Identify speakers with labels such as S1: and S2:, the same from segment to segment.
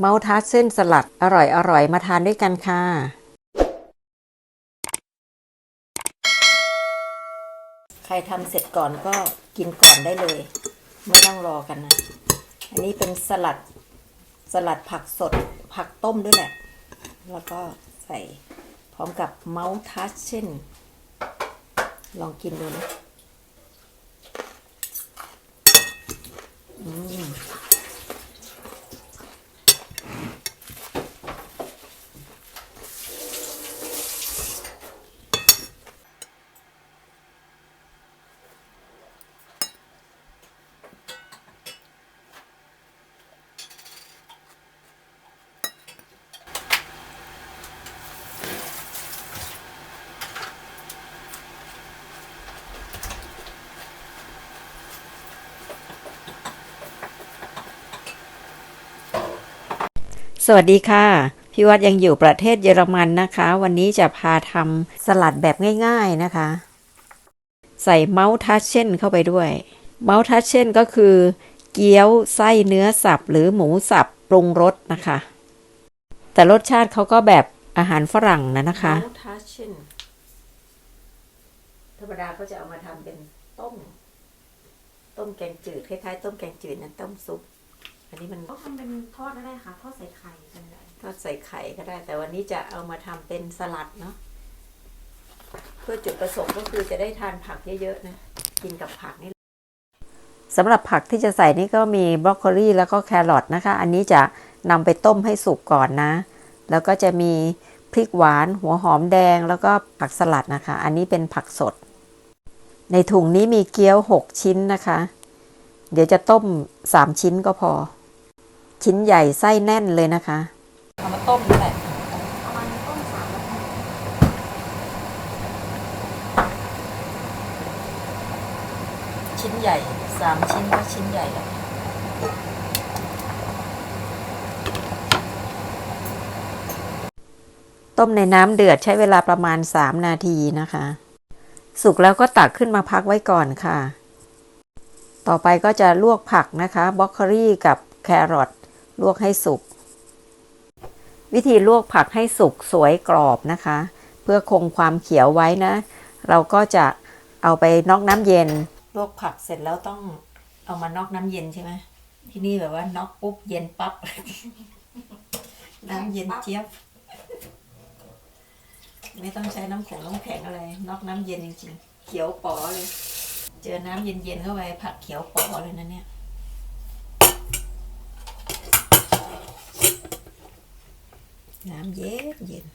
S1: เมาทัสเส้นสลัดอร่อยอร่อยมาทานด้วยกันค่ะ ใครทำเสร็จก่อนก็กินก่อนได้เลย ไม่ต้องรอกันนะ อันนี้เป็นสลัดสลัดผักสดผักต้มด้วยแหละ แล้วก็ใส่พร้อมกับเมาส์ทัชเช่น ลองกินดูนะ อืม สวัสดีค่ะ พี่วัดยังอยู่ประเทศเยอรมันนะคะ วันนี้จะพาทำสลัดแบบง่ายๆนะคะ ใส่เมาส์ทัชเช่นเข้าไปด้วย เมาส์ทัชเช่นก็คือ เกี๊ยวไส้เนื้อสับหรือหมูสับปรุงรสนะคะ แต่รสชาติเขาก็แบบอาหารฝรั่งนะนะคะเมาส์ทัชเช่นธรรมดาเขาจะเอามาทำเป็นต้ม ต้มแกงจืดคล้ายๆต้มแกงจืดนะต้มซุป อันนี้มัน
S2: ก็ทำเป็นทอดก็ได้ค่ะทอดใส่ไข่กันได้
S1: ทอดใส่ไข่ก็ได้ แต่วันนี้จะเอามาทำเป็นสลัดเนาะเพื่อจุดประสงค์ก็คือจะได้ทานผักเยอะๆนะกินกับผักนี่สำหรับผักที่จะใส่นี่ก็มีบรอกโคลีแล้วก็แครอทนะคะ อันนี้จะนำไปต้มให้สุกก่อนนะ แล้วก็จะมีพริกหวานหัวหอมแดงแล้วก็ผักสลัดนะคะ อันนี้เป็นผักสด ในถุงนี้มีเกี๊ยว 6 ชิ้นนะคะ เดี๋ยวจะต้ม 3 ชิ้นก็พอ ชิ้นใหญ่ไส้แน่นเลยนะคะเอามาต้มนี่แหละ
S2: ประมาณต้มสามนาที
S1: ชิ้นใหญ่สามชิ้นก็ชิ้นใหญ่แล้วต้มในน้ำเดือดใช้เวลาประมาณ 3 นาทีนะคะ สุกแล้วก็ตักขึ้นมาพักไว้ก่อนค่ะ ต่อไปก็จะลวกผักนะคะบรอกโคลีกับแครอท ลวกให้สุก วิธีลวกผักให้สุกสวยกรอบนะคะ เพื่อคงความเขียวไว้นะ เราก็จะเอาไปนอกน้ำเย็น ลวกผักเสร็จแล้วต้องเอามานอกน้ำเย็นใช่ไหมที่นี่แบบว่านอกปุ๊บเย็นปั๊บ น้ำเย็นเจี๊ยบ ไม่ต้องใช้น้ำแข็งน้ำแข็งอะไร นอกน้ำเย็นจริงๆ เขียวป๋อเลย เจอน้ำเย็นๆเข้าไปผักเขียวป๋อเลยนะเนี่ย น้ำเย็นเย็น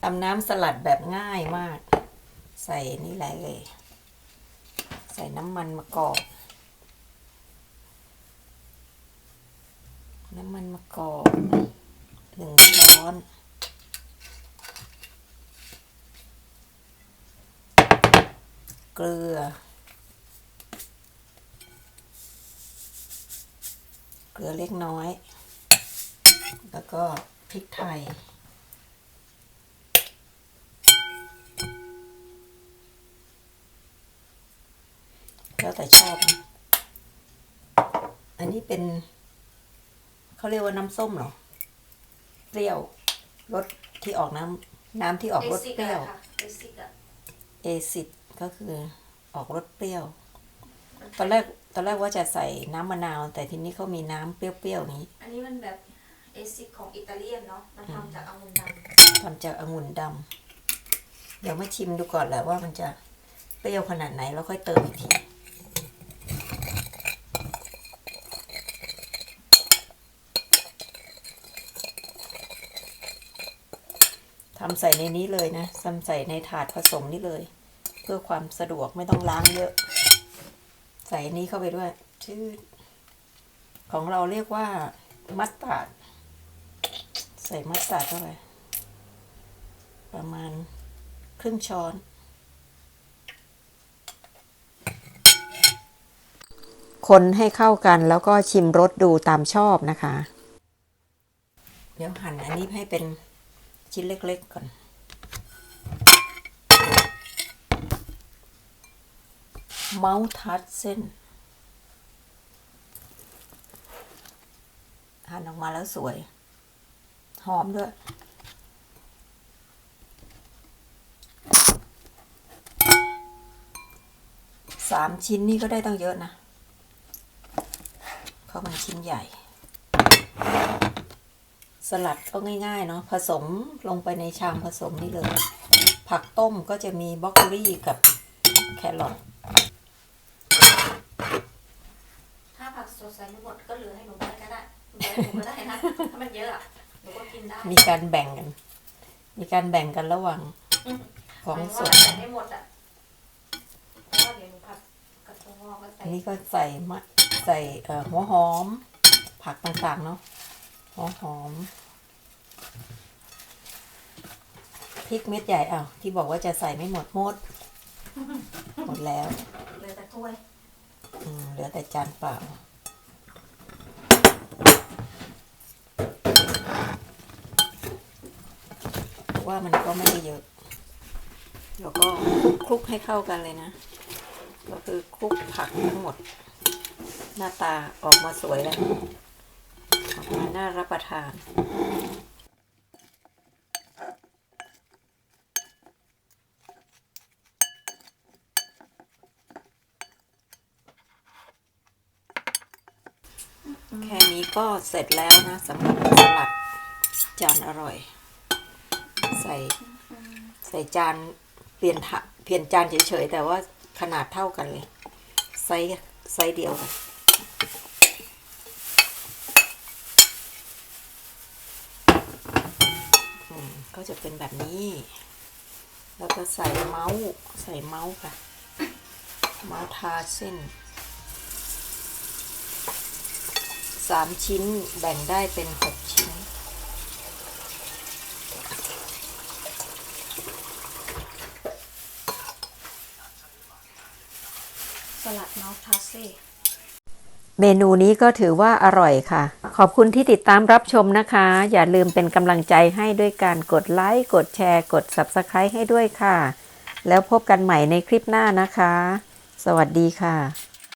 S1: ทำน้ำสลัดแบบง่ายมาก ใส่นี่แหละเลย ใส่น้ำมันมะกอก น้ำมันมะกอกหนึ่งช้อน เกลือ เกลือเล็กน้อย แล้วก็พริกไทย แล้วแต่ชอบนะอันนี้เป็น เขาเรียกว่าน้ำส้มเหรอ เปรี้ยวรสที่ออกน้ำน้ำที่ออกรสเปรี้ยว
S2: ค่ะเบสิกอะ
S1: เอซิด ก็คือออกรสเปรี้ยว ตอนแรกตอนแรกว่าจะใส่น้ำมะนาว แต่ทีนี้เขามีน้ำเปรี้ยวๆนี้
S2: อันนี้มันแบบเอซิกของอิตาเลียนเนาะมันทำจากองุ่นด
S1: ทำจากองุ่นดำเดี๋ยวมาชิมดูก่อนแหละว่ามันจะเปรี้ยวขนาดไหนแล้วค่อยเติมอีกทีทำใส่ในนี้เลยนะทำใส่ในถาดผสมนี่เลย เพื่อความสะดวกไม่ต้องล้างเยอะ ใส่นนี้เข้าไปด้วย ชื่อ ของเราเรียกว่ามัสตาร์ดใส่มัสตาร์ดเข้าไปประมาณครึ่งช้อน คนให้เข้ากันแล้วก็ชิมรสดูตามชอบนะคะ เดี๋ยวหั่นอันนี้ให้เป็นชิ้นเล็กๆก่อน เมาส์ทัดเส้นหั่นออกมาแล้วสวย หอมด้วย สามชิ้นนี่ก็ได้ตั้งเยอะนะ เพราะมันชิ้นใหญ่ สลัดก็ง่ายๆเนาะ ผสมลงไปในชามผสมนี่เลย ผักต้มก็จะมีบรอกโคลีกับแครอท
S2: ถ้าผักสดใส่ไม่หมดก็เหลือให้หนูได้ก็ได้เหลือให้หนูก็ได้นะถ้ามันเยอะอะหนูก็กินได้
S1: มีการแบ่งกัน มีการแบ่งกันระหว่างของสด
S2: หมายถึว่าใส่ไม่หมดอะเพราะว่าเดี๋ยวหนูผัดกระเทียมงอกก็ใส่
S1: อันนี้ก็ใส่มะใส่เอ่อหัวหอม ผักต่างๆเนาะหัวหอมพริกเม็ดใหญ่อ้าวที่บอกว่าจะใส่ไม่หมดหมดหมดแล้ว
S2: เหลือแต่ถ้วย
S1: อืมเหลือแต่จานเปล่า ว่ามันก็ไม่ได้เยอะแล้วก็คลุกให้เข้ากันเลยนะ ก็คือคลุกผักทั้งหมด หน้าตาออกมาสวยแล้วออกมาน่ารับประทานแค่นี้ก็เสร็จแล้วนะสำหรับสลัดจานอร่อย ใส่ใส่จานเปลี่ยนถะเปลี่ยนจานเฉยๆแต่ว่าขนาดเท่ากันเลยไซส์ไซส์เดียวกันก็จะเป็นแบบนี้ แล้วก็ใส่เมาส์ใส่เมาส์ค่ะ เมาส์ทาเส้นสามชิ้นแบ่งได้เป็นหกชิ้น
S2: สลัดเมาส์ทาเซ่
S1: เมนูนี้ก็ถือว่าอร่อยค่ะ ขอบคุณที่ติดตามรับชมนะคะ อย่าลืมเป็นกำลังใจให้ด้วยการกดไลค์ กดแชร์ กด Subscribe ให้ด้วยค่ะ แล้วพบกันใหม่ในคลิปหน้านะคะ สวัสดีค่ะ